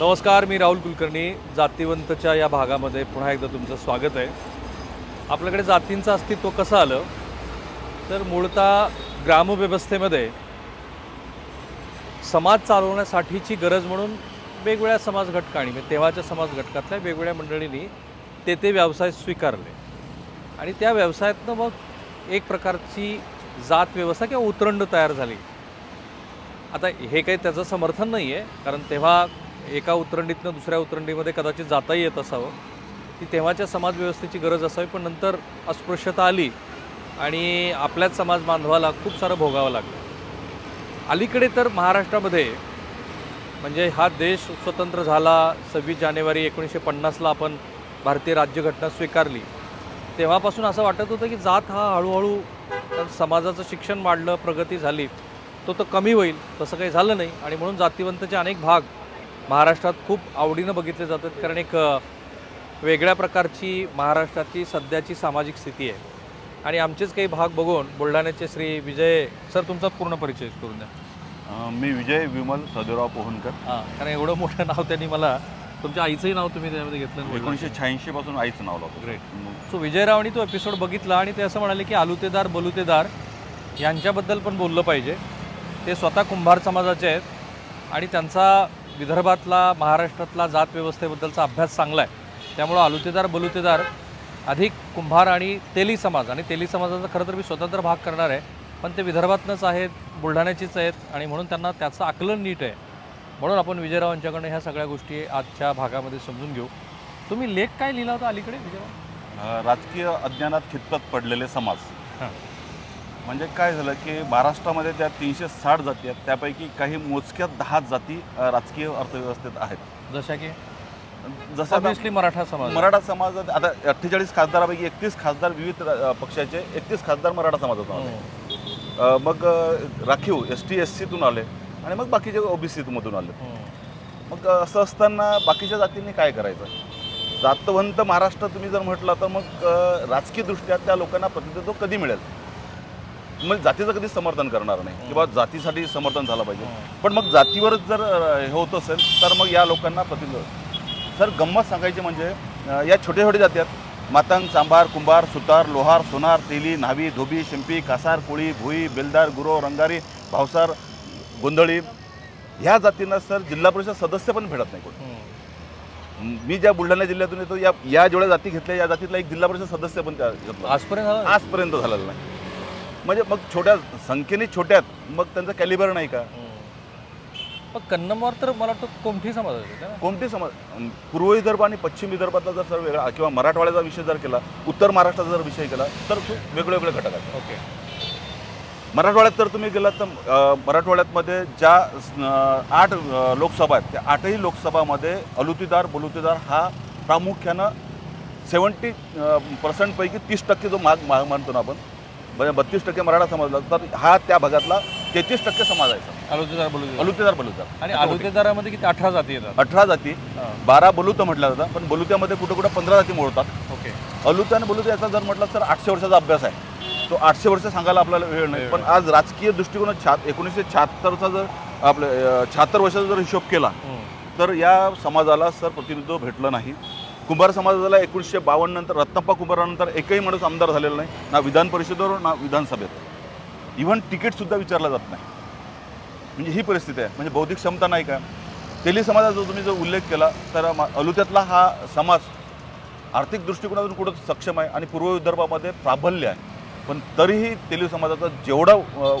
नमस्कार मी राहुल कुलकर्णी. जातिवंतच्या या भागामध्ये पुन्हा एकदा तुमचं स्वागत आहे. आपल्याकडे जातींचं अस्तित्व कसं आलं? तर मूळतः ग्रामव्यवस्थेमध्ये समाज चालवण्यासाठीची गरज म्हणून वेगवेगळ्या समाज घटकांनी म्हणजे तेव्हाच्या समाज घटकातल्या वेगवेगळ्या मंडळींनी ते ते व्यवसाय स्वीकारले. आणि त्या व्यवसायातनं मग एक प्रकारची जात व्यवस्था किंवा उतरंड तयार झाली. आता हे काही त्याचं समर्थन नाही आहे कारण तेव्हा एका उतरंडीतनं दुसऱ्या उतरंडीमध्ये कदाचित जाताही येत असावं. ती तेव्हाच्या समाजव्यवस्थेची गरज असावी पण नंतर अस्पृश्यता आली आणि आपल्याच समाज बांधवाला खूप सारं भोगावं लागलं. अलीकडे तर महाराष्ट्रामध्ये म्हणजे हा देश स्वतंत्र झाला सव्वीस जानेवारी एकोणीसशे पन्नासला आपण भारतीय राज्यघटना स्वीकारली. तेव्हापासून असं वाटत होतं की जात हा हळूहळू समाजाचं शिक्षण वाढलं प्रगती झाली. तो तर कमी होईल तसं काही झालं नाही आणि म्हणून जातीवंतचे अनेक भाग महाराष्ट्रात खूप आवडीनं बघितले जातात कारण एक वेगळ्या प्रकारची महाराष्ट्राची सध्याची सामाजिक स्थिती आहे. आणि आमचेच काही भाग बघून बुलढाण्याचे श्री विजय सर तुमचा पूर्ण परिचय करून द्या. मी विजय विमल सदुराव पोहनकर. हां कारण एवढं मोठं नाव त्यांनी मला तुमच्या आईचंही नाव तुम्ही त्यामध्ये घेतलं एकोणीसशे शहाऐंशी पासून आईचं नाव लावतो ग्रेट सो विजयरावनी तो एपिसोड बघितला आणि ते असं म्हणाले की आलुतेदार बलुतेदार यांच्याबद्दल पण बोललं पाहिजे. ते स्वतः कुंभार समाजाचे आहेत आणि त्यांचा विदर्भातला महाराष्ट्रातला जात व्यवस्थेबद्दलचा अभ्यास चांगला आहे. त्यामुळं आलुतेदार बलुतेदार अधिक कुंभार आणि तेली समाज. आणि तेली समाजाचा खरं तर मी स्वतंत्र भाग करणार आहे पण ते विदर्भातनंच आहेत बुलढाण्याचीच आहेत आणि म्हणून त्यांना त्याचं आकलन नीट आहे. म्हणून आपण विजयराव यांच्याकडनं ह्या सगळ्या गोष्टी आजच्या भागामध्ये समजून घेऊ. तुम्ही लेख काय लिहिला होता अलीकडे विजयराव? राजकीय अज्ञानात खितपत पडलेले समाज. हां. म्हणजे काय झालं की महाराष्ट्रामध्ये त्या तीनशे साठ जाती आहेत त्यापैकी काही मोजक्या दहा जाती राजकीय अर्थव्यवस्थेत आहेत. जशा की? जसं मराठा समाज. मराठा समाजात आता अठ्ठेचाळीस खासदारापैकी एकतीस खासदार विविध पक्षाचे एकतीस खासदार मराठा समाजातून आले. अ, मग राखीव एस टी एस सीतून आले आणि मग बाकीचे ओबीसीमधून आले. हम्म. मग असं असताना बाकीच्या जातींनी काय करायचं? जातवंत महाराष्ट्र तुम्ही जर म्हटलं तर मग अ, राजकीय दृष्ट्या त्या लोकांना प्रतिनिधित्व कधी मिळेल? मग जातीचं कधीच समर्थन करणार नाही. किंवा जातीसाठी समर्थन झालं पाहिजे. पण मग जातीवरच जर हे होत असेल तर मग या लोकांना प्रतिनिधित्व सर गंमत सांगायची म्हणजे या छोट्या छोट्या जाती आहेत. मातंग चांभार कुंभार सुतार लोहार सोनार तेली न्हावी धोबी शिंपी कासार कोळी भुई बेलदार गुरो रंगारी भावसार गोंधळी. ह्या जातींना सर जिल्हा परिषद सदस्य पण भेटत नाही कोणी. मी ज्या बुलढाणा जिल्ह्यातून येतो या या जेवढ्या जाती घेतल्या या जातीतला एक जिल्हा परिषद सदस्य पण त्या आजपर्यंत? आजपर्यंत झालेला नाही. म्हणजे मग छोट्या संख्येने छोट्यात मग त्यांचा कॅलिबर नाही का? हम्म. पण कन्नमवर तर मला वाटतं कोमठी समाज कोणते समाज पूर्व विदर्भ आणि पश्चिम विदर्भातला जर सर वेगळा किंवा मराठवाड्याचा विषय जर केला उत्तर महाराष्ट्राचा जर विषय केला तर खूप वेगळे वेगळे घटक आहेत. ओके. मराठवाड्यात तर तुम्ही गेलात तर मराठवाड्यातमध्ये ज्या आठ लोकसभा आहेत त्या आठही लोकसभामध्ये अलुतीदार बलुतीदार हा प्रामुख्यानं सेवन्टी पर्सेंटपैकी तीस टक्के जो माग मा- मानतो ना आपण म्हणजे बत्तीस टक्के मराठा समाज तर हा त्या भागातला तेहतीस टक्के समाज आहे सर. आलुतेदार बोलू अलुतेदार बलुतेदार. आणि आलुतेदारामध्ये किती अठरा जाती येतात? अठरा जाती. बारा बलुतं म्हटलं जातं पण बलुत्यामध्ये कुठं कुठं पंधरा जाती मोडतात. ओके. अलुत आणि बलुत याचा जर म्हटलं तर आठशे वर्षाचा अभ्यास आहे. तो आठशे वर्ष सांगायला आपल्याला वेळ नाही. पण आज राजकीय दृष्टिकोनात छात एकोणीसशे शहात्तरचा जर आपलं शहात्तर वर्षाचा जर हिशोब केला तर या समाजाला सर प्रतिनिधित्व भेटलं नाही. कुंभार समाजाला एकोणीसशे बावन्न नंतर रत्नप्पा कुंभारानंतर एकही माणूस आमदार झालेला नाही ना विधान परिषदेवर ना विधानसभेत. इव्हन तिकीटसुद्धा विचारलं जात नाही. म्हणजे ही परिस्थिती आहे. म्हणजे बौद्धिक क्षमता नाही का? तेली समाजाचा जो तुम्ही जो उल्लेख केला तर अलुत्यातला हा समाज आर्थिक दृष्टिकोनातून कुठं सक्षम आहे आणि पूर्व विदर्भामध्ये प्राबल्य आहे. पण तरीही तेली समाजाचा जेवढा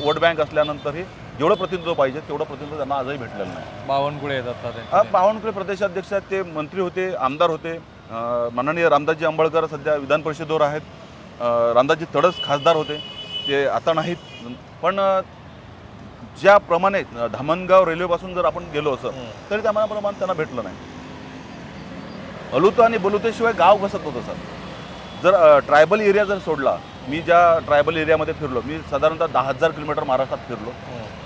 वोट बँक असल्यानंतरही जेवढं प्रतिनिधित्व पाहिजे तेवढं प्रतिनिधित्व त्यांना आजही भेटलेलं नाही. बावनकुळे येतात. बावनकुळे प्रदेशाध्यक्ष आहेत ते मंत्री होते आमदार होते. माननीय रामदासजी अंबळकर सध्या विधान परिषदेवर आहेत. रामदासजी तडस खासदार होते. ते आता नाहीत. पण ज्याप्रमाणे धामणगाव रेल्वेपासून जर आपण गेलो असं. तरी त्या प्रमाण त्यांना भेटलं नाही. अलुतं आणि बलुतेशिवाय गाव कसं होतं सर. जर ट्रायबल एरिया जर सोडला मी ज्या ट्रायबल एरियामध्ये फिरलो मी साधारणतः दहा हजार किलोमीटर महाराष्ट्रात फिरलो.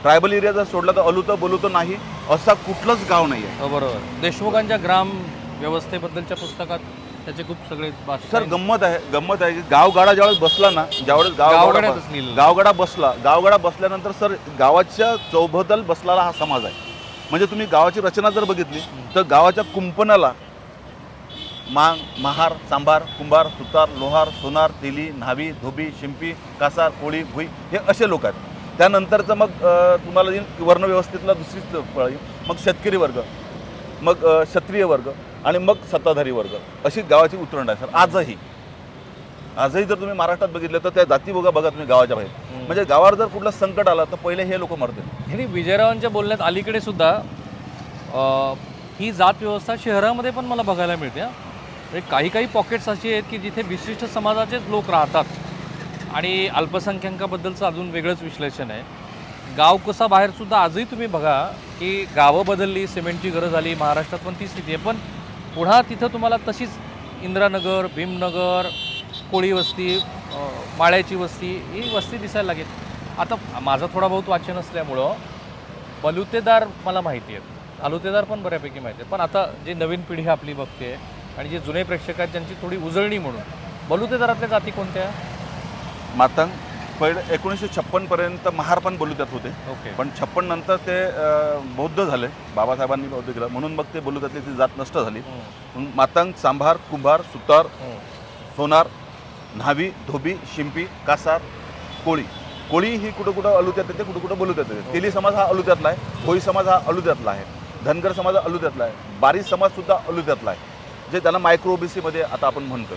ट्रायबल एरिया जर सोडला तर अलुतं बलुतं नाही असा कुठलंच गाव नाही आहे हो बरोबर. देशमुखांच्या ग्राम व्यवस्थेबद्दलच्या पुस्तकात त्याचे खूप सगळे सर गंमत आहे गंमत आहे की गावगाडा ज्यावेळेस बसला ना ज्यावेळेस गावगाडा गावगाड्यातच बस-. गावगाडा बसला गावगाडा बसल्यानंतर सर गावाच्या चौभदल बसलेला हा समाज आहे. म्हणजे तुम्ही गावाची रचना जर बघितली तर गावाच्या कुंपणाला मांग महार सांबार कुंभार सुतार लोहार सोनार तेली न्हावी धोबी शिंपी कासार कोळी भुई हे असे लोक आहेत. त्यानंतरचं मग अ, तुम्हाला येईल वर्णव्यवस्थेतला दुसरीच फळ येईल. मग शेतकरी वर्ग मग अ, क्षत्रिय वर्ग आणि मग सत्ताधारी वर्ग. अशी गावाची उतरंड आहे सर. आजही. आजही जर तुम्ही महाराष्ट्रात बघितलं तर त्या जाती बघा बघा तुम्ही गावाच्या बाहेर. म्हणजे गावावर जर कुठलं संकट आलं तर पहिले हे लोक मरतील. आणि विजयरावांच्या बोलण्यात अलीकडे सुद्धा ही जात व्यवस्था शहरामध्ये पण मला बघायला मिळते हा. म्हणजे काही काही पॉकेट्स अशी आहेत की जिथे विशिष्ट समाजाचेच लोक राहतात. आणि अल्पसंख्याकाबद्दलचं अजून वेगळंच विश्लेषण आहे. गाव कसा बाहेर सुद्धा आजही तुम्ही बघा की गावं बदलली सिमेंटची गरज आली महाराष्ट्रात पण ती स्थिती आहे. पण पुन्हा तिथं तुम्हाला तशीच इंद्रानगर भीमनगर कोळी वस्ती माळ्याची वस्ती ही वस्ती दिसायला लागेल. आता माझं थोडा बहुत वाचन असल्यामुळं बलुतेदार मला माहिती आहेत. आलुतेदार पण बऱ्यापैकी माहिती आहेत. पण आता जे नवीन पिढी आपली बघते आणि जे जुने प्रेक्षक आहेत ज्यांची थोडी उजळणी म्हणून. बलुतेदारातल्या जाती कोणत्या? मातंग. पहिले एकोणीसशे छप्पन पर्यंत महार पण बोलुत्यात होते. ओके. पण छप्पन नंतर ते अ, बौद्ध झाले. बाबासाहेबांनी बौद्ध केलं. म्हणून मग ते बोलुत्यातली ती जात नष्ट झाली. म्हणून मातंग सांभार कुंभार सुतार सोनार न्हावी धोबी शिंपी कासार कोळी. कोळी ही कुठं कुठं अलुत्यात येते कुठं कुठं बोलुत्यात येते तेली समाज हा अलुत्यातला आहे भोई समाज हा अलुत्यातला आहे धनगर समाज हा अलुत्यातला आहे बारी समाज सुद्धा अलुत्यातला आहे. जे त्याला मायक्रो ओबीसीमध्ये आता आपण म्हणतो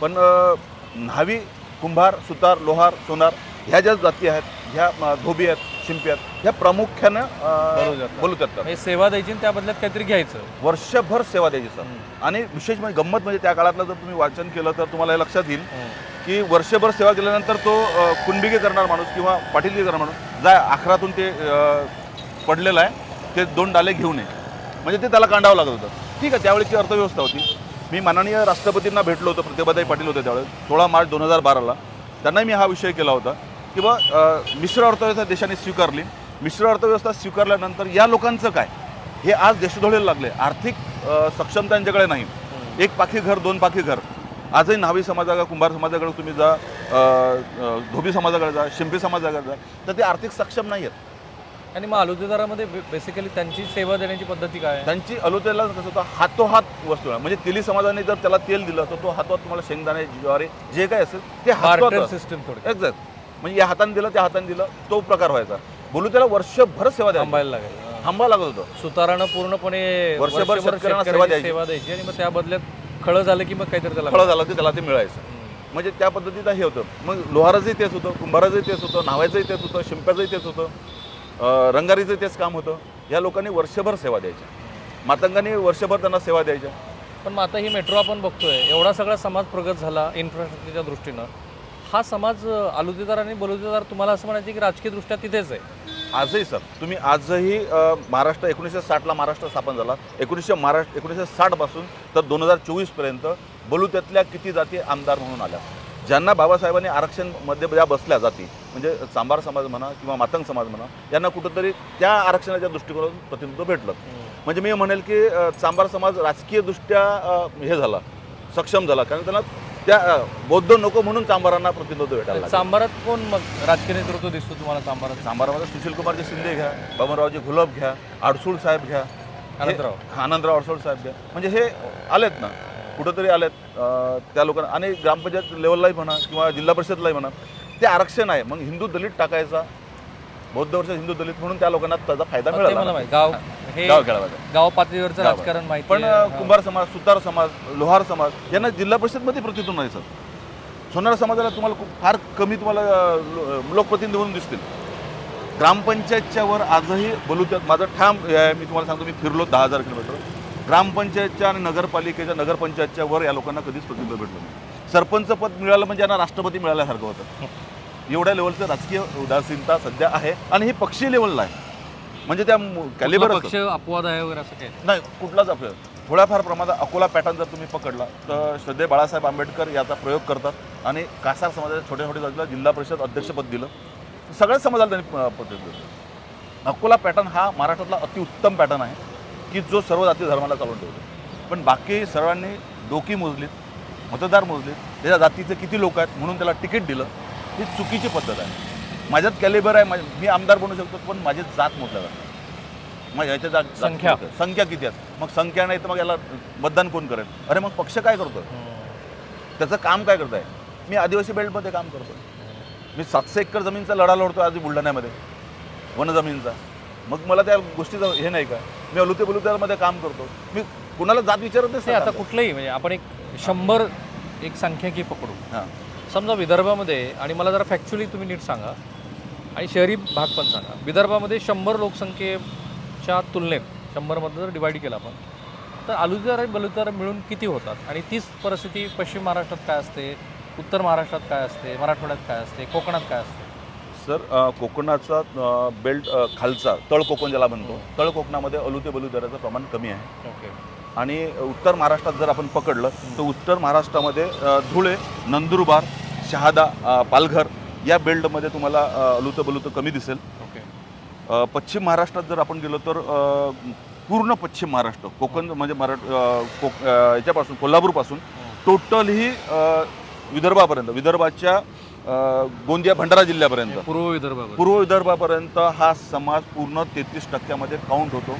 पण अ, न्हावी कुंभार सुतार लोहार सोनार ह्या ज्या जाती आहेत ह्या धोबी आहेत शिंपी आहेत ह्या प्रामुख्यानं. बलुत्यातला हे सेवा द्यायची त्या बदल्यात काहीतरी घ्यायचं. वर्षभर सेवा द्यायची सर. आणि विशेष म्हणजे गंमत म्हणजे त्या काळातलं जर तुम्ही वाचन केलं तर तुम्हाला हे लक्षात येईल की वर्षभर सेवा केल्यानंतर तो कुणबिगे करणार माणूस किंवा पाटीलगी करणार माणूस जाय आखरातून ते पडलेलं आहे ते दोन डाले घेऊन ये म्हणजे ते त्याला कांडावं लागत होतं. ठीक आहे त्यावेळेची अर्थव्यवस्था होती. मी माननीय राष्ट्रपतींना भेटलो होतो प्रतिभाताई पाटील होते त्यावेळेस सोळा मार्च दोन हजार बाराला. त्यांनाही मी हा विषय केला होता की बा मिश्र अर्थव्यवस्था देशाने स्वीकारली. मिश्र अर्थव्यवस्था स्वीकारल्यानंतर या लोकांचं काय? हे आज देशधोळेला लागले. आर्थिक सक्षम सक्षमता यांच्याकडे नाही. एक पाखी घर दोन पाखी घर. आजही न्हावी समाजाकडे कुंभार समाजाकडे तुम्ही जा धोबी समाजाकडे जा शिंपी समाजाकडे जा तर ते आर्थिक सक्षम नाही आहेत आणि मग आलुतेदारामध्ये बेसिकली त्यांची सेवा देण्याची पद्धती काय आहे? त्यांची अलुतेला कसं होतं? हातोहात वस्तू आहे. म्हणजे तेली समाजाने जर त्याला तेल दिलं तर तो हातोहात तुम्हाला शेंगदाणे ज्वारी जे काय असेल ते बार्टर हातोहात सिस्टम थोडी एक्झॅक्ट म्हणजे या हाताने दिलं त्या हाताने दिलं तो प्रकार व्हायचा. बोलू त्याला वर्षभर सेवा द्यायची. थांबायला लागेल थांबा लागत होतं. सुतारानं पूर्णपणे वर्षभर शेतकऱ्यांना सेवा शेतकऱ्यांची द्यायची. सेवा द्यायची आणि मग त्या बदल्यात खळं झालं की मग काहीतरी त्याला फळं झालं की त्याला ते मिळायचं. हम्म. म्हणजे त्या पद्धतीचं हे होतं. मग लोहाराचंही तेच होतं कुंभाराचंही तेच होतं नावायचंही तेच होतं शिंप्याचंही तेच होतं. रंगारीचं तेच काम होतं. या लोकांनी वर्षभर सेवा द्यायच्या. मातंगांनी वर्षभर त्यांना सेवा द्यायच्या. पण मग आता ही मेट्रो आपण बघतोय एवढा सगळा समाज प्रगत झाला इन्फ्रास्ट्रक्चरच्या दृष्टीनं. हा समाज अं, आलुतेदार आणि बलुतेदार तुम्हाला असं म्हणायचं की राजकीय दृष्ट्या तिथेच आहे? आजही सर तुम्ही आजही महाराष्ट्र एकोणीसशे साठला महाराष्ट्र स्थापन झाला. एकोणीसशे महाराष्ट्र एकोणीसशे साठपासून तर दोन हजार चोवीसपर्यंत बलुत्यातल्या किती जाती आमदार म्हणून आल्या. ज्यांना बाबासाहेबांनी आरक्षणमध्ये ज्या बसल्या जाती म्हणजे चांभार समाज म्हणा किंवा मातंग समाज म्हणा यांना कुठंतरी त्या आरक्षणाच्या दृष्टिकोनातून प्रतिनिधित्व भेटलं. म्हणजे मी म्हणेल की चांभार समाज राजकीयदृष्ट्या हे झाला सक्षम झाला कारण त्यांना त्या बौद्ध नको म्हणून चांभारांना प्रतिनिधित्व भेटायला. चांभारात कोण मग राजकीय नेतृत्व दिसतो तुम्हाला चांभारात सांबारामध्ये सुशीलकुमारजी शिंदे घ्या बबनरावजी घुलप घ्या आडसूळ साहेब घ्या आनंदराव. आनंदराव अडसूळ साहेब घ्या. म्हणजे हे आलेत ना. कुठंतरी आलेत अं, त्या लोकांना आणि ग्रामपंचायत लेवललाही म्हणा किंवा जिल्हा परिषदलाही म्हणा ते आरक्षण आहे. मग हिंदू दलित टाकायचा बौद्ध वर्ष हिंदू दलित म्हणून त्या लोकांना त्याचा फायदा मिळाला गाव हे. गाव पातळीवरचं. राजकारण माहिती पण. कुंभार समाज सुतार समाज लोहार समाज यांना जिल्हा परिषदमध्ये प्रतिनिधित्व नाही सर. सोनार समाजाला तुम्हाला खूप फार कमी तुम्हाला लोकप्रतिनिधी म्हणून दिसतील. ग्रामपंचायतच्या वर आजही बलुत्यात माझं ठाम आहे, मी तुम्हाला सांगतो मी फिरलो दहा हजार किलोमीटर. ग्रामपंचायतच्या आणि नगरपालिकेच्या नगरपंचायतच्या वर या लोकांना कधीच प्रतिनिधित्व भेटलं नाही. सरपंच पद मिळालं म्हणजे यांना राष्ट्रपती मिळाल्यासारखं होतं. एवढ्या लेवलचं राजकीय उदासीनता सध्या आहे आणि हे पक्षीय लेवलला आहे. म्हणजे त्या कॅलिबर पक्ष अपवाद आहे वगैरे असं काही? नाही कुठलाच आपलं थोड्याफार प्रमाणात अकोला पॅटर्न जर तुम्ही पकडला तर श्रद्धे बाळासाहेब आंबेडकर याचा प्रयोग करतात आणि कासार समाजाच्या छोट्या छोट्या जातीला जिल्हा परिषद अध्यक्षपद दिलं. सगळ्याच समाजाला त्यांनी पद दिलं. अकोला पॅटर्न हा महाराष्ट्रातला अतिउत्तम पॅटर्न आहे. की जो सर्व जाती धर्माला चालवून ठेवतो. पण बाकी सर्वांनी डोकी मोजलीत मतदार मोजलीत त्याच्या जातीचे किती लोक आहेत म्हणून त्याला तिकीट दिलं ही चुकीची पद्धत आहे. माझ्यात कॅलिबर आहे मी आमदार बनू शकतो पण माझी जात मोजल्या जाते. मग याच्या जा- जा- संख्या. संख्या किती आहेत? मग संख्या नाही तर मग याला मतदान कोण करेल? अरे मग पक्ष काय करतो त्याचं काम काय करत आहे मी आदिवासी बेल्टमध्ये काम करतो मी सातशे एकर जमीनचा लढा लढतो आज बुलढाण्यामध्ये वनजमीनचा. मग मला त्या गोष्टीचं हे नाही का? मी अलुते बलुत्यामध्ये काम करतो. मी कुणाला जात विचारत नाही आता. कुठलंही म्हणजे आपण एक शंभर एक संख्याकी पकडू. हां. समजा विदर्भामध्ये आणि मला जरा फॅक्च्युअली तुम्ही नीट सांगा आणि शहरी भाग पण सांगा. विदर्भामध्ये शंभर लोकसंख्येच्या तुलनेत शंभरमध्ये जर डिवाईड केलं आपण तर आलुदार आणि बलुदार मिळून किती होतात? आणि तीच परिस्थिती पश्चिम महाराष्ट्रात काय असते? उत्तर महाराष्ट्रात काय असते? मराठवाड्यात काय असते? कोकणात काय असते? सर कोकणाचा बेल्ट खालचा तळ कोकण ज्याला म्हणतो तळ कोकणामध्ये अलुते बलुतेराचं प्रमाण कमी आहे. ओके. आणि उत्तर महाराष्ट्रात जर आपण पकडलं तर उत्तर महाराष्ट्रामध्ये धुळे नंदुरबार शहादा पालघर या बेल्टमध्ये तुम्हाला अलुतं बलुतं कमी दिसेल. ओके. पश्चिम महाराष्ट्रात जर आपण गेलो तर पूर्ण पश्चिम महाराष्ट्र कोकण म्हणजे मराठ कोक याच्यापासून कोल्हापूरपासून टोटल ही विदर्भापर्यंत विदर्भाच्या गोंदिया भंडारा जिल्ह्यापर्यंत. पूर्व विदर्भामध्ये पूर्व विदर्भापर्यंत हा समाज पूर्ण तेहतीस टक्क्यामध्ये काउंट होतो.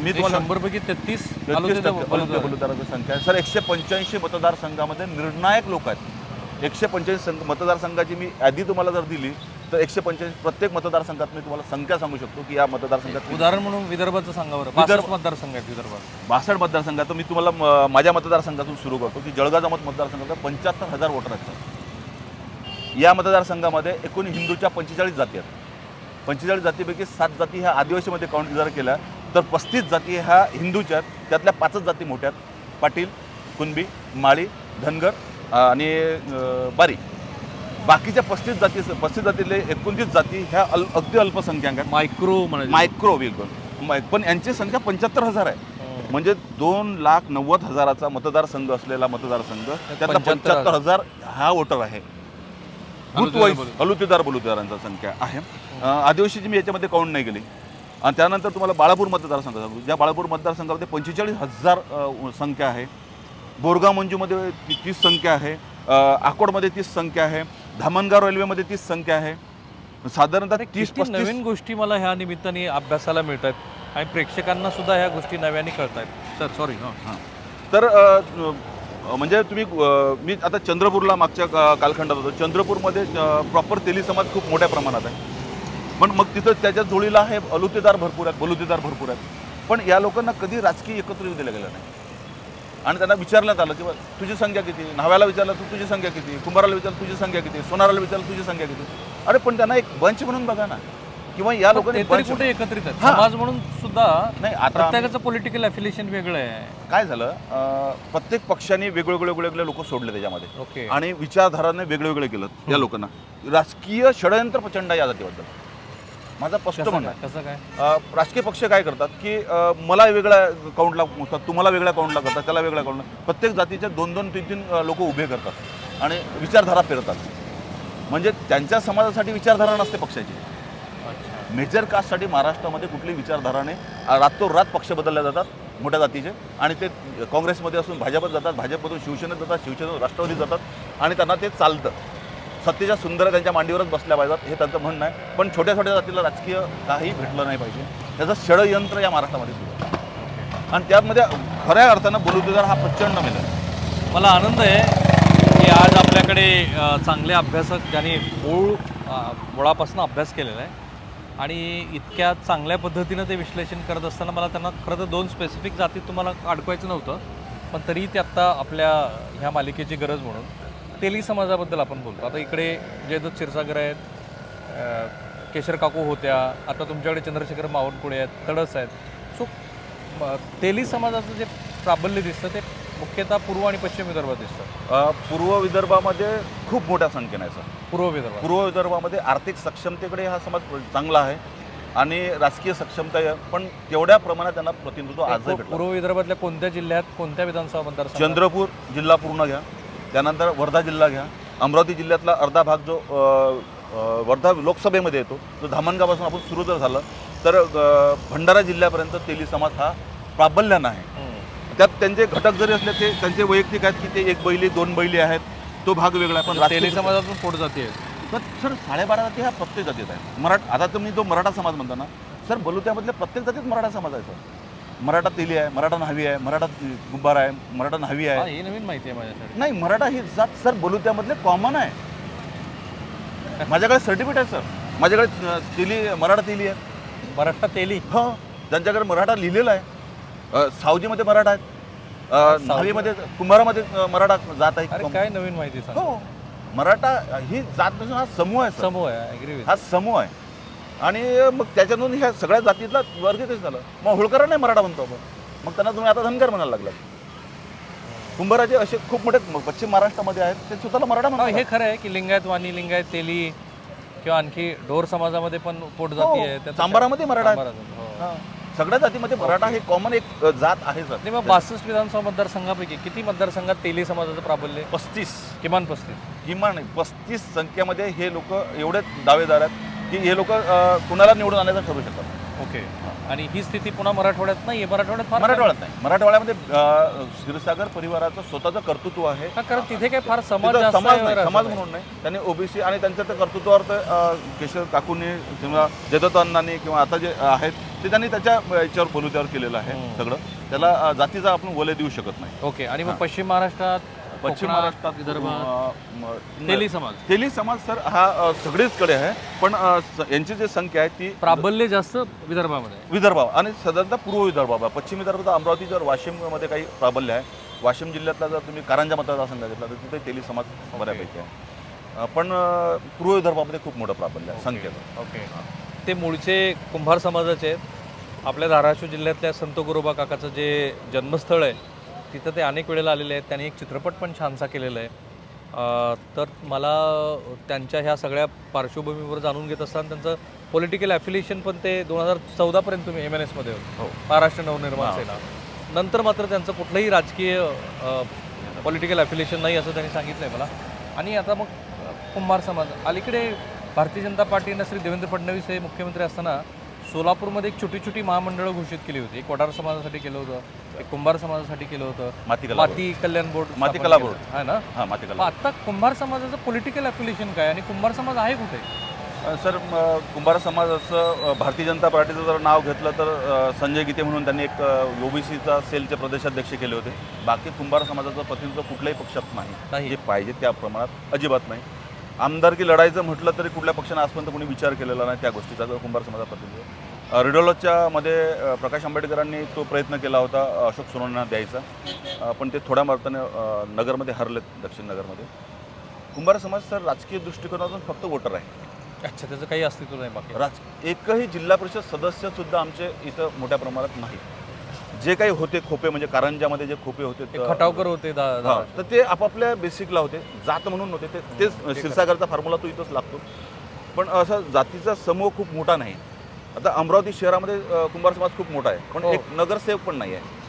मी तुम्हाला शंभर पैकी तेहतीस. बलुतेराची संख्या आहे. सर एकशे पंच्याऐंशी मतदारसंघामध्ये निर्णायक लोक आहेत. एकशे पंच्याऐंशी संघ मतदारसंघाची मी यादी तुम्हाला जर दिली तर एकशे पंच्याऐंशी प्रत्येक मतदारसंघात मी तुम्हाला संख्या सांगू शकतो की या मतदारसंघात उदाहरण म्हणून विदर्भाचं सांगा बरं. विदर्भ- मतदारसंघ आहेत विदर्भात. बासष्ट मतदारसंघात मी तुम्हाला माझ्या मतदारसंघातून सुरू करतो की जळगाव जमत मतदारसंघात पंच्याहत्तर हजार वोटर आहेत. या मतदारसंघामध्ये एकूण हिंदूच्या पंचेचाळीस जाती आहेत. पंचेचाळीस जातीपैकी सात जाती ह्या आदिवासीमध्ये काउंट जर केल्या तर पस्तीस जाती ह्या हिंदूच्या आहेत. त्यातल्या पाचच जाती मोठ्या आहेत. पाटील कुणबी माळी धनगर आणि बारी. बाकीच्या पस्तीस जाती पस्तीस जातीतले एकोणतीस जाती ह्या अल अगदी अल्पसंख्याक आहेत. मायक्रो मायक्रो बिलकुल. पण यांची संख्या पंच्याहत्तर हजार आहे. म्हणजे दोन लाख नव्वद हजाराचा मतदारसंघ असलेला मतदारसंघ त्यातला 75,000 पंच्याहत्तर हजार हा वोटर आहे. बूथ अलुतेदार वाईज बलुतेदार. अलुतेदार बलुतेदारांचा संख्या आहे. आदिवासीची मी याच्यामध्ये काउंट नाही केली. आणि त्यानंतर तुम्हाला बाळापूर मतदारसंघ सांगू ज्या बाळापूर मतदारसंघामध्ये पंचेचाळीस हजार संख्या आहे. बोरगाव मंजूमध्ये ती- तीस संख्या आहे. आकोडमध्ये तीस संख्या आहे. धामणगाव रेल्वेमध्ये तीस संख्या आहे. साधारणतः तीस नवीन गोष्टी मला ह्या निमित्ताने अभ्यासाला मिळत आहेत आणि प्रेक्षकांना सुद्धा ह्या गोष्टी नव्याने कळत आहेत सर सॉरी हां. तर म्हणजे तुम्ही मी आता चंद्रपूरला मागच्या कालखंडात होतो. चंद्रपूरमध्ये प्रॉपर तेली समाज खूप मोठ्या प्रमाणात आहे. पण मग तिथं त्याच्या जोडीला आहे अलुतेदार भरपूर आहेत बलुतेदार भरपूर आहेत. पण या लोकांना कधी राजकीय एकत्र येऊ दिलं गेलं नाही. आणि त्यांना विचारण्यात आलं की बा, तुझी संख्या किती? न्हाव्याला विचारलं तू तुझी संख्या किती? कुंभाराला विचारलं तुझी संख्या किती? सोनाराला विचारलं तुझी संख्या किती? अरे पण त्यांना एक बंच म्हणून बघा ना. किंवा या लोकांनी ते तरी bunch- कुठे एकत्रित आहेत? हां. समाज म्हणून सुद्धा नाही आता प्रत्येकाचं पॉलिटिकल अफिलिएशन वेगळं आहे. काय झालं? अ, प्रत्येक पक्षाने वेगवेगळे वेगवेगळे लोक सोडले त्याच्यामध्ये. ओके. आणि विचारधाराने वेगळे केलं या लोकांना. राजकीय षडयंत्र प्रचंड आहे या जातीबद्दल. माझा स्पष्ट कसं म्हणणं काय? आहे कसं काय? अ, राजकीय पक्ष काय करतात की अ, मला वेगळ्या काउंटला मोजतात तुम्हाला वेगळ्या काउंटला करतात त्याला वेगळ्या काउंटला प्रत्येक जातीचे दोन दोन तीन तीन लोक उभे करतात आणि विचारधारा पेरतात म्हणजे त्यांच्या समाजासाठी विचारधारा नसते पक्षाची. मेजर कास्टसाठी महाराष्ट्रामध्ये कुठली विचारधाराने रातोरात पक्ष बदलले जातात मोठ्या जातीचे. आणि ते काँग्रेसमध्ये असून भाजपत जातात भाजपमधून शिवसेनेत जातात शिवसेनेत राष्ट्रवादीत जातात आणि त्यांना ते चालतं. सत्तेच्या सुंदर त्यांच्या मांडीवरच बसल्या पाहिजेत हे त्यांचं म्हणणं आहे. पण छोट्या छोट्या जातीला राजकीय काही भेटलं नाही पाहिजे. त्याचं षडयंत्र या महाराष्ट्रामध्ये सुरू आहे. आणि त्यामध्ये खऱ्या अर्थानं बलुतेदार हा प्रचंड मिळेल मला आनंद आहे की आज आपल्याकडे चांगले अभ्यासक ज्यांनी मूळ मुळापासून अभ्यास केलेला आहे. आणि इतक्या चांगल्या पद्धतीनं ते विश्लेषण करत असताना मला त्यांना खरं तर दोन स्पेसिफिक जातीत तुम्हाला अडकवायचं नव्हतं पण तरीही ते आत्ता आपल्या ह्या मालिकेची गरज म्हणून तेली समाजाबद्दल आपण बोलतो. आता इकडे जयदत्त क्षीरसागर आहेत केशर काकू होत्या आता तुमच्याकडे चंद्रशेखर बावनकुळे आहेत तडस आहेत. सो तेली समाजाचं जे प्राबल्य दिसतं ते मुख्यतः पूर्व आणि पश्चिम विदर्भात दिसतं अ, पूर्व विदर्भामध्ये खूप मोठ्या संख्येने आहे सर. पूर्व विदर्भात. पूर्व विदर्भामध्ये आर्थिक सक्षमतेकडे हा समाज चांगला आहे आणि राजकीय सक्षमता पण तेवढ्या प्रमाणात त्यांना प्रतिनिधित्व आजही भेटलं. पूर्व विदर्भातल्या कोणत्या जिल्ह्यात कोणत्या विधानसभा मतदारसंघ चंद्रपूर जिल्हा पूर्ण घ्या त्यानंतर वर्धा जिल्हा घ्या. अमरावती जिल्ह्यातला अर्धा भाग जो वर्धा लोकसभेमध्ये येतो जो धामणगावपासून आपण सुरू जर झालं तर भंडारा जिल्ह्यापर्यंत तेली समाज हा प्राबल्यानं आहे त्यात त्यांचे घटक जरी असले ते त्यांचे वैयक्तिक आहेत की ते एक बैली दोन बैली आहेत तो भाग वेगळा पण तेली राजकीय- समाजातून पोट जाते. तर सर साडेबारा जाती ह्या प्रत्येक जातीत आहे मराठ आता तुम्ही जो मराठा समाज म्हणता ना सर बलुत्यामधल्या प्रत्येक जातीत मराठा समाज आहे सर. मराठा तेली आहे मराठा न्हावी आहे मराठा गुब्बार आहे मराठा न्हावी हा, आहे. ही नवीन माहिती आहे माझ्यासाठी. नाही मराठा ही जात सर बलुत्यामधले कॉमन आहे. माझ्याकडे सर्टिफिकेट आहे सर. माझ्याकडे तेली मराठा तेली आहे. मराठा तेली. हो ज्यांच्याकडे मराठा लिहिलेला आहे. सावजीमध्ये मराठा आहेत. न्हावीमध्ये कुंभारामध्ये मराठा जात आहे काय नवीन माहिती हो. मराठा ही जात नसून हा समूह आहे समूह आहे हा समूह आहे. आणि मग त्याच्यातून ह्या सगळ्या जातीतला वर्गीतच झालं? मग होळकर नाही मराठा म्हणतो आपण. मग त्यांना तुम्ही आता धनगर म्हणायला लागलात. कुंभाराचे असे खूप मोठे पश्चिम महाराष्ट्रामध्ये आहेत ते स्वतःला मराठा हा, म्हणतात. हे खरं आहे की लिंगायत वाणी लिंगायत तेली किंवा आणखी ढोर समाजामध्ये पण पोट जाती आहे त्याचं- सांबारामध्ये मराठा सगळ्या जातीमध्ये मराठा हे कॉमन एक जात आहे सर. मग बासष्ट विधानसभा मतदारसंघापैकी किती मतदारसंघात तेली समाजाचं प्राबल्य आहे? पस्तीस. किमान पस्तीस. किमान पस्तीस संख्येमध्ये हे लोक एवढे दावेदार आहेत की हे लोक कुणाला निवडून आणायचं ठरू शकतात ओके. आणि ही स्थिती पुन्हा मराठवाड्यात नाही मराठवाड्यात फार मराठवाड्यात नाही. मराठवाड्यामध्ये अ, क्षीरसागर परिवाराचं स्वतःचं कर्तृत्व आहे. कारण तिथे काय फार समाज तिथं जास्त समाज नाही समाज म्हणून नाही. त्यांनी ओबीसी आणि त्यांच्या त्या कर्तृत्वावर ते, अ, केशव काकूंनी किंवा जयदत्त अण्णांनी किंवा आता जे आहेत ते त्यांनी त्याच्या याच्यावर बोलूत्यावर केलेलं आहे. सगळं. त्याला अ, जातीचा आपण वलय देऊ शकत नाही. ओके. आणि मग. पश्चिम महाराष्ट्रात पश्चिम महाराष्ट्रात म- तेली समाज. तेली समाज सर हा सगळीचकडे आहे. पण यांची जी संख्या आहे ती प्राबल्य जास्त विदर्भामध्ये. विदर्भ आणि साधारणतः पूर्व विदर्भ पश्चिम विदर्भ अमरावती जर वाशिममध्ये काही प्राबल्य आहे वाशिम जिल्ह्यातला जर तुम्ही कारंजा मतदारसंघ घेतला तर तिथे तेली समाज बऱ्यापैकी आहे. पण पूर्व विदर्भामध्ये खूप मोठं प्राबल्य आहे संख्येचं. ओके. ते मूळचे कुंभार समाजाचे आहेत. आपल्या धाराशिव जिल्ह्यातल्या संत गुरुबा काकाचं जे जन्मस्थळ आहे तिथं ते अनेक वेळेला आलेले आहेत. त्यांनी एक चित्रपट पण छानसा केलेला आहे. तर मला त्यांच्या ह्या सगळ्या पार्श्वभूमीवर जाणून घेत असताना त्यांचं पॉलिटिकल ॲफिलिएशन पण ते दोन हजार चौदापर्यंत तुम्ही एम एन एसमध्ये होते. हो. महाराष्ट्र नवनिर्माण. सेना. नंतर मात्र त्यांचं कुठलंही राजकीय पॉलिटिकल ॲफिलिएशन नाही असं त्यांनी सांगितलं आहे मला. आणि आता मग कुंभार समाज. अलीकडे भारतीय जनता पार्टीनं श्री देवेंद्र फडणवीस हे मुख्यमंत्री असताना सोलापूरमध्ये एक छोटी छोटी महामंडळं घोषित केली होती. एक वडार समाजासाठी केलं होतं एक कुंभार समाजासाठी केलं होतं. माती कला माती कल्याण बोर्ड माती स्थापन कला केलं. बोर्ड. आहे ना? हां माती मग कला आता कुंभार समाजाचं पॉलिटिकल ॲफिलिएशन काय? आणि कुंभार समाज आहे कुठे? अ, सर म, कुंभार समाजाचं अ, भारतीय जनता पार्टीचं जर नाव घेतलं तर अ, संजय गीते म्हणून त्यांनी एक ओबीसीचा सेलचे प्रदेशाध्यक्ष केले होते. बाकी कुंभार समाजाचं प्रतिनिधित्व कुठल्याही पक्षात नाही. नाही. जे पाहिजे त्या प्रमाणात अजिबात नाही. आमदारकी लढायचं म्हटलं तरी कुठल्या पक्षाने आजपर्यंत कोणी विचार केलेला नाही त्या गोष्टीचा जो कुंभार समाजा प्रतिनिधित्व अ, रिडोलच्या मध्ये प्रकाश आंबेडकरांनी तो प्रयत्न केला होता अशोक सोनवणेंना द्यायचा. पण ते थोड्या मार्गाने नगरमध्ये हरलेत दक्षिण नगरमध्ये. कुंभार समाज सर राजकीय दृष्टिकोनातून फक्त वोटर आहे. अच्छा त्याचं काही अस्तित्व नाही बाकी. राज एकही जिल्हा परिषद सदस्य सुद्धा आमचे इथं मोठ्या प्रमाणात नाही. जे काही होते खोपे म्हणजे कारंजामध्ये जे खोपे होते ते खटावकर होते दा- हा, तर ते आपापल्या बेसिकला होते. जात म्हणून नव्हते ते तेच क्षीरसागरचा फॉर्म्युला तो इथंच लागतो. पण असं जातीचा समूह खूप मोठा नाही. आता अमरावती शहरामध्ये अ, कुंभार समाज खूप मोठा आहे. पण हो. एक नगरसेवक पण नाही आहे.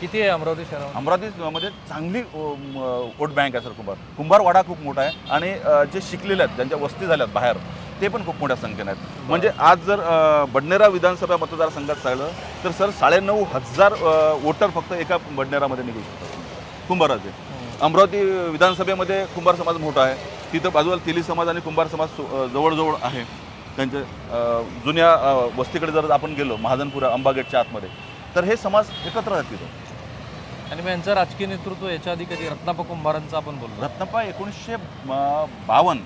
किती आहे अमरावती शहरामध्ये? अमरावतीमध्ये चांगली अ, म, वोट बँक आहे सर कुंभार. कुंभार वाडा खूप मोठा आहे. आणि अ, जे शिकलेले आहेत ज्यांच्या वस्ती झाल्यात बाहेर ते पण खूप मोठ्या संख्येने आहेत. म्हणजे आज जर बडनेरा विधानसभा मतदारसंघात चाललं तर सर साडेनऊ हजार वोटर फक्त एका बडनेरामध्ये निघू शकतात. कुंभाराचे. अमरावती विधानसभेमध्ये कुंभार समाज मोठा आहे. तिथं बाजूला तेली समाज आणि कुंभार समाज जवळजवळ आहे. त्यांच्या जुन्या वस्तीकडे जर आपण गेलो महाजनपुरा अंबागेटच्या आतमध्ये तर हे समाज एकत्र आहेत तिथं. आणि मग यांचं राजकीय नेतृत्व याच्या आधी कधी रत्नापा कुंभारांचं आपण बोललो. रत्नप्पा एकोणीसशे बावन्न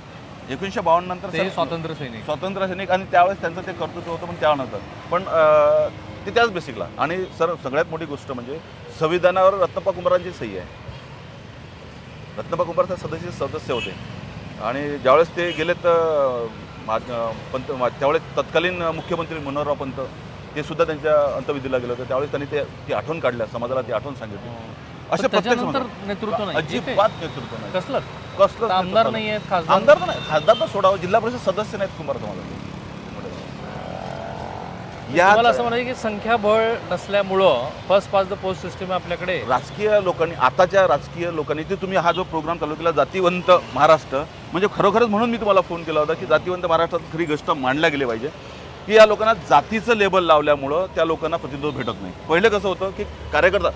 एकोणीसशे बावन्न नंतर ते सर- स्वातंत्र्य सैनिक. स्वातंत्र्य सैनिक आणि त्यावेळेस त्यांचं ते कर्तृत्व होतं पण त्यानंतर पण अं, ते त्याच बेसिकला आणि सर सगळ्यात मोठी गोष्ट म्हणजे संविधानावर रत्नप्पा कुंभारांची सही आहे. रत्नप्पा कुंभार तर सदस्य सदस्य होते. आणि ज्यावेळेस ते मा- अं, पंत मा- त्यावेळेस तत्कालीन मुख्यमंत्री मनोहरराव पंत ते सुद्धा त्यांच्या अंतविधीला गेले होते. त्यावेळेस त्यांनी ते ती आठवण काढल्या. समाजाला ती आठवण सांगितली. असे पण प्रत्येक त्याच्यानंतर नेतृत्व नाही. अजिबात नेतृत्व नाही. कसलं? कसलं आमदार नाही आहेत खासदार आमदार तर नाही खासदार तर सोडावं. जिल्हा परिषद सदस्य नाहीत कुंभार समाजाचे या तुम्हाला असं म्हणायचं की संख्याबळ नसल्यामुळं first past the post system आपल्याकडे. राजकीय लोकांनी आताच्या राजकीय लोकांनी ते तुम्ही हा जो प्रोग्राम चालू केला जातीवंत महाराष्ट्र म्हणजे खरोखरच म्हणून मी तुम्हाला फोन केला होता की जातीवंत महाराष्ट्रात खरी गोष्ट मांडल्या गेली पाहिजे. की या लोकांना जातीचं लेबल लावल्यामुळं त्या लोकांना प्रतिनिधित्व भेटत नाही. पहिले कसं होतं की कार्यकर्ता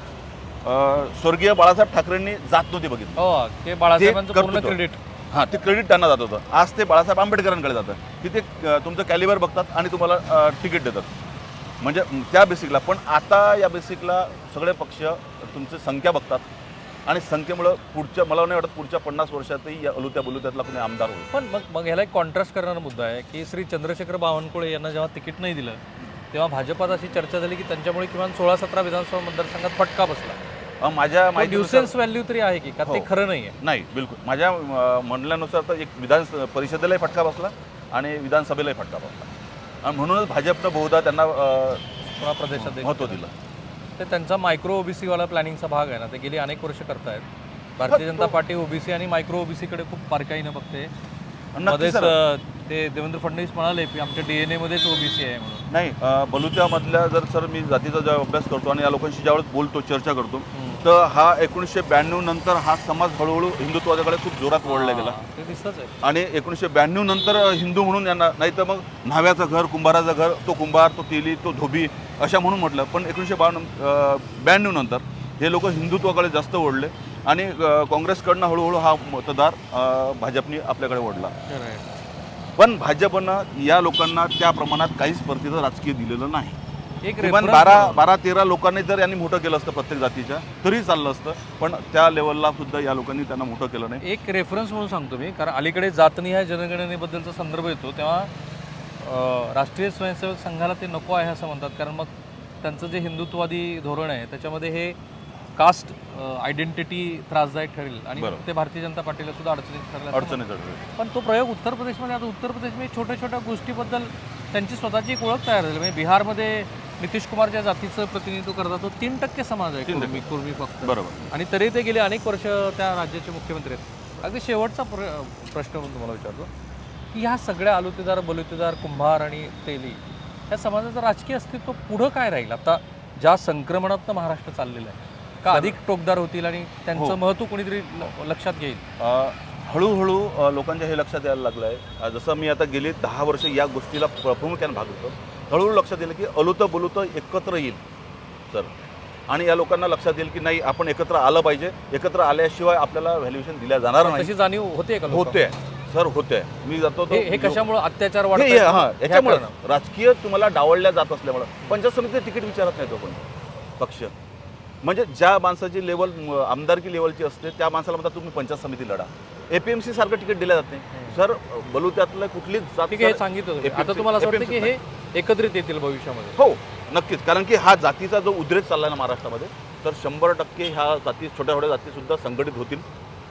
स्वर्गीय बाळासाहेब ठाकरेंनी जात नव्हती बघितली. हो ते बाळासाहेबांचं पूर्ण. क्रेडिट हां ते क्रेडिट त्यांना जात होतं. आज ते बाळासाहेब आंबेडकरांकडे जातं की ते अं, तुमचं कॅलिबर बघतात आणि तुम्हाला अं, तिकीट देतात. म्हणजे त्या बेसिकला पण आता या बेसिकला सगळे पक्ष तुमची संख्या बघतात. आणि संख्येमुळं पुढच्या मला नाही वाटत पुढच्या पन्नास वर्षातही या अलुत्या बलुत्यातला कोणी आमदार होईल. पण मग मग ह्याला एक कॉन्ट्रास्ट करणारा मुद्दा आहे की श्री चंद्रशेखर बावनकुळे यांना जेव्हा तिकीट नाही दिलं तेव्हा भाजपात अशी चर्चा झाली की त्यांच्यामुळे किमान सोळा सतरा विधानसभा मतदारसंघात फटका बसला. माझ्या माहिती न्यूसेन्स व्हॅल्यू तरी आहे की? का ते हो. खरं नाही आहे नाही बिलकुल. माझ्या अं, म्हणण्यानुसार तर एक विधान परिषदेलाही फटका बसला आणि विधानसभेलाही फटका बसला. आणि म्हणूनच भाजपनं बहुधा त्यांना अं, पुन्हा प्रदेशात महत्त्व दिलं. ते त्यांचा मायक्रो ओबीसी वाला प्लॅनिंगचा भाग आहे ना? ते गेली अनेक वर्ष करतायत. भारतीय जनता पार्टी ओबीसी आणि मायक्रो ओबीसी कडे खूप बारकाईनं बघते. नक्की मध्येच सर. अं, ते देवेंद्र फडणवीस म्हणाले की आमच्या डीएनए मध्येच ओबीसी आहे म्हणून. नाही अं, बलुत्यामधल्या जर सर मी जातीचा जेव्हा अभ्यास करतो आणि या लोकांशी ज्यावेळेस बोलतो चर्चा करतो. तर हा एकोणीसशे ब्याण्णव नंतर हा समाज हळूहळू हिंदुत्वाच्याकडे खूप जोरात वळला गेला. ते दिसतच आहे. आणि एकोणीसशे ब्याण्णव नंतर हिंदू म्हणून यांना नाही तर मग न्हाव्याचं घर कुंभाराचं घर तो कुंभार तो तेली तो धोबी अशा म्हणून म्हटलं. पण एकोणीसशे बावन्न ब्याण्णव नंतर हे लोक हिंदुत्वाकडे जास्त ओढले आणि काँग्रेसकडनं हळूहळू हा मतदार भाजपनी आपल्याकडे ओढला. पण भाजपनं या लोकांना त्या प्रमाणात काहीच परतीचं राजकीय दिलेलं नाही. किमान बारा बारा तेरा लोकांनी जर यांनी मोठं केलं असतं प्रत्येक जातीच्या तरी चाललं असतं. पण त्या लेवलला सुद्धा या लोकांनी त्यांना मोठं केलं नाही. एक रेफरन्स म्हणून सांगतो मी कारण अलीकडे जातनिहाय जनगणनेबद्दलचा संदर्भ येतो तेव्हा राष्ट्रीय स्वयंसेवक संघाला ते नको आहे असं म्हणतात. कारण मग त्यांचं जे हिंदुत्ववादी धोरण आहे त्याच्यामध्ये हे कास्ट आयडेंटिटी त्रासदायक ठरेल आणि बरोबर. ते भारतीय जनता पार्टीला सुद्धा अडचणीत ठरलं असं अडचणीत अडचणी पण तो प्रयोग उत्तर प्रदेशमध्ये आता उत्तर प्रदेशमध्ये छोट्या छोट्या गोष्टीबद्दल त्यांची स्वतःची एक ओळख तयार झाली. म्हणजे बिहारमध्ये नितीश कुमार ज्या जातीचं प्रतिनिधित्व करतात तो तीन टक्के समाज आहे तीन कुर्मी कुर्मी फक्त. बरोबर. आणि तरी ते गेले अनेक वर्ष त्या राज्याचे मुख्यमंत्री आहेत. अगदी शेवटचा प्र प्रश्न म्हणून तुम्हाला विचारतो की ह्या सगळ्या आलुतेदार बलुतेदार कुंभार आणि तेली या समाजाचं राजकीय अस्तित्व पुढं काय राहील? आता ज्या संक्रमणातनं महाराष्ट्र चाललेलं आहे का अधिक टोकदार होतील आणि त्यांचं हो. महत्त्व कोणीतरी लक्षात घेईल? हळूहळू लोकांच्या हे लक्षात यायला लागलं आहे जसं मी आता गेली दहा वर्ष या गोष्टीला प्र- प्रामुख्याने भाग होतो हळूहळू लक्षात येईल की अलुतं बोलुतं एकत्र येईल सर. आणि या लोकांना लक्षात येईल की नाही आपण एकत्र आलं पाहिजे. एकत्र आल्याशिवाय आपल्याला व्हॅल्युएशन दिल्या जाणार नाही. तशी जाणीव होते का? होते. सर होते. मी जातो तो हे कशामुळे अत्याचार वाढत हे- याच्यामुळे. राजकीय तुम्हाला डावळल्या जात असल्यामुळं. पंचायत समितीचं तिकीट विचारत नाही तो कोणी पक्ष. म्हणजे ज्या माणसाची लेवल आमदारकी लेवलची असते त्या माणसाला म्हणतात तुम्ही पंचायत समिती लढा. एपीएमसी सारखं तिकीट दिलं जात नाही. सर बलुत्यातलं कुठलीच जात ठीक आहे हे सांगितलं. आता तुम्हाला असं वाटतं की हे एकत्रित येतील भविष्यामध्ये? हो नक्कीच. कारण की हा जातीचा जो उद्रेक चालला ना महाराष्ट्रामध्ये तर शंभर टक्के ह्या जाती छोट्या छोट्या जातीसुद्धा संघटित होतील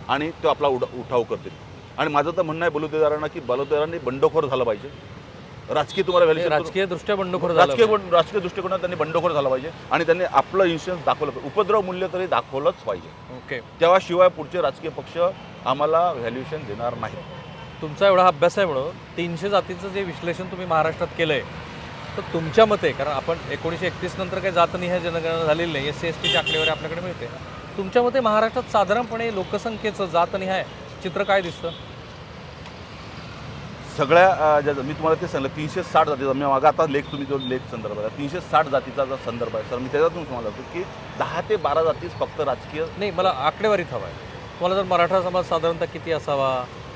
आणि तो आपला उडा उठाव करतील. आणि माझं तर म्हणणं आहे बलुतेदारांना की बलुतेदारांनी बंडखोर झालं पाहिजे. राजकीय तुम्हाला व्हॅल्यू राजकीय दृष्ट्या बंडखोर राजकीय राजकीय दृष्टिकोनात त्यांनी बंडखोर झाला पाहिजे आणि त्यांनी आपलं इन्शुरन्स दाखवलं पाहिजे. उपद्रव मूल्य तरी दाखवलंच पाहिजे. ओके. तेव्हाशिवाय पुढचे राजकीय पक्ष आम्हाला व्हॅल्युएशन देणार नाही तुमचा एवढा अभ्यास आहे म्हणून तीनशे जातीचं जे विश्लेषण तुम्ही महाराष्ट्रात केलंय तर तुमच्या मते कारण आपण एकोणीसशे एकतीस नंतर काही जातनिहाय जनगणना झालेली नाही एस सी एस टीची आकडेवारी आपल्याकडे मिळते. तुमच्या मते महाराष्ट्रात साधारणपणे लोकसंख्येचं जातनिहाय चित्र काय दिसतं? सगळ्या ज्या मी तुम्हाला ते सांगितलं तीनशे साठ जातीचा मी मागा आता लेख तुम्ही जो लेख संदर्भ आहे तीनशे साठ जातीचा जो संदर्भ आहे सर मी त्याच्यातून तुम्हाला सांगतो की दहा ते बारा जातीच फक्त राजकीय नाही मला आकडेवारीत हवा आहे. तुम्हाला जर मराठा समाज साधारणतः किती असावा?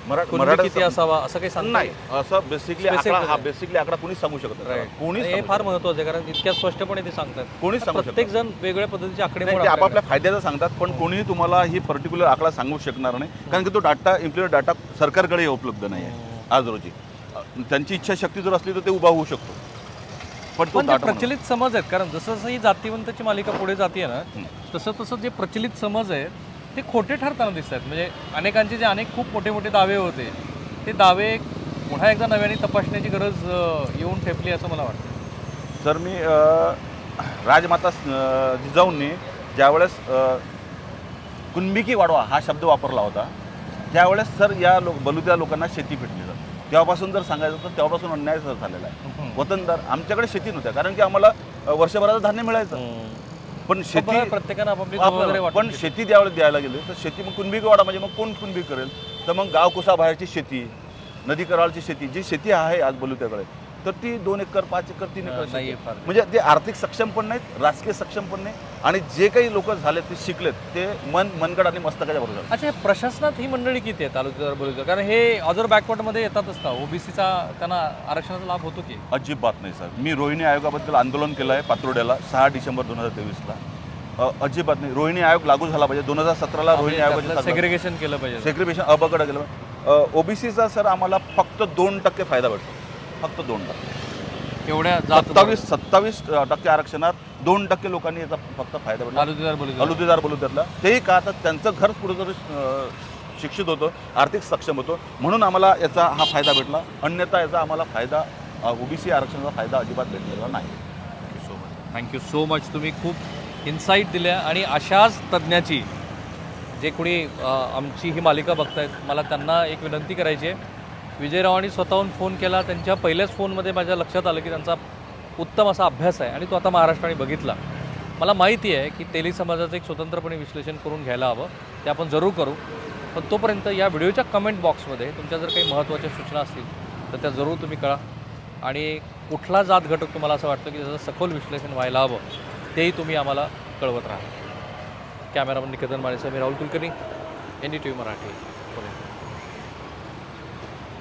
मरा कुणबी मराठा किती असावा? असं काही सांगता नाही असं बेसिकली हा. बेसिकली आकडा कोणीच सांगू शकत नाही. कोणीच हे सांगू फार महत्वाचं आहे कारण इतक्या स्पष्टपणे ते सांगतात. कोणीच सांगू शकत प्रत्येक जण वेगळ्या पद्धतीचे आकडे आपापल्या फायद्याचं सांगतात पण कोणीही तुम्हाला ही पर्टिक्युलर आकडा सांगू शकणार नाही कारण की तो डाटा इम्प्लिमेंट डाटा सरकारकडे उपलब्ध नाही आहे. आज रोजी त्यांची इच्छाशक्ती जर असली तर ते उभा होऊ शकतो. पण तो प्रचलित समज आहेत कारण जसं जसं ही जातीवंताची मालिका पुढे जाते ना. तसं तसं जे प्रचलित समज आहे ते खोटे ठरताना दिसत आहेत म्हणजे अनेकांचे जे अनेक खूप मोठे मोठे दावे होते ते दावे पुन्हा एकदा नव्याने तपासण्याची गरज येऊन ठेपली असं मला वाटतं. सर मी राजमाता जिजाऊंनी ज्यावेळेस कुणबिकी वाढवा हा शब्द वापरला होता त्यावेळेस सर या लोक बलुत्या लोकांना शेती भेटली तेव्हापासून जर सांगायचं तर तेव्हापासून अन्याय सर झालेला आहे. वतनदार आमच्याकडे शेती नव्हत्या कारण की आम्हाला वर्षभराचं धान्य मिळायचं. पण शेती प्रत्येकानं आपापली पण शेती त्यावेळेस द्यायला गेली तर शेती मग कुणबी वाडा म्हणजे मग कोण कुणबी करेल? तर मग गाव कुसा बाहेरची शेती नदी कराळची शेती जी शेती आहे आज बलुत्याकडे तर ती दोन एकर पाच एकर तीन एकर नाही शेती. फार म्हणजे ते आर्थिक सक्षम पण नाहीत राजकीय सक्षम पण नाही आणि जे काही लोक झाले ते शिकलेत ते मन मनगड आणि मस्तकाच्या बरोबर अच्छा हे प्रशासनात ही मंडळी किती आहे तालुक्यावर बोलतो कारण हे अदर बॅकवर्डमध्ये येतातच का? ओबीसीचा त्यांना आरक्षणाचा लाभ होतो की? अजिबात नाही सर मी रोहिणी आयोगाबद्दल आंदोलन केलं आहे पात्रोड्याला सहा डिसेंबर दोन हजार तेवीसला. अजिबात नाही. रोहिणी आयोग लागू झाला पाहिजे. दोन हजार सतराला रोहिणी आयोगाचे सेग्रिगेशन केलं पाहिजे. सेग्रिगेशन अबगड केलं ओबीसीचा सर आम्हाला फक्त दोन टक्के फायदा भेटतो. फक्त दोन टक्के. एवढ्या सत्तावीस सत्तावीस टक्के आरक्षणात दोन टक्के लोकांनी याचा फक्त फायदा भेटला. तालुकेदार बोलतो अलुदेदार बलुद्यातला तेही का तर त्यांचं घर कुठेतरी शिक्षित होतं आर्थिक सक्षम होतं म्हणून आम्हाला याचा हा फायदा भेटला. अन्यथा याचा आम्हाला फायदा ओबीसी आरक्षणाचा फायदा अजिबात भेटलेला नाही. So much thank you so much तुम्ही खूप इन्साईट दिल्या आणि अशाच तज्ज्ञाची जे कोणी आमची ही मालिका बघतायत मला त्यांना एक विनंती करायची आहे. विजयरावांनी स्वतःहून फोन केला. त्यांच्या पहिल्याच फोनमध्ये माझ्या लक्षात आलं की त्यांचा उत्तम असा अभ्यास आहे आणि तो आता महाराष्ट्राने बघितला. मला माहिती आहे की तेली समाजाचं एक स्वतंत्रपणे विश्लेषण करून घ्यायला हवं ते आपण जरूर करू. पण तोपर्यंत या व्हिडिओच्या कमेंट बॉक्समध्ये तुमच्या जर काही महत्त्वाच्या सूचना असतील तर त्या जरूर तुम्ही कळा. आणि कुठला जात घटक तुम्हाला असं वाटतं की त्याचं सखोल विश्लेषण व्हायला हवं तेही तुम्ही आम्हाला कळवत राहा. कॅमेरामन निकेतन माणेसा मी Rahul Kulkarni N D T V Marathi.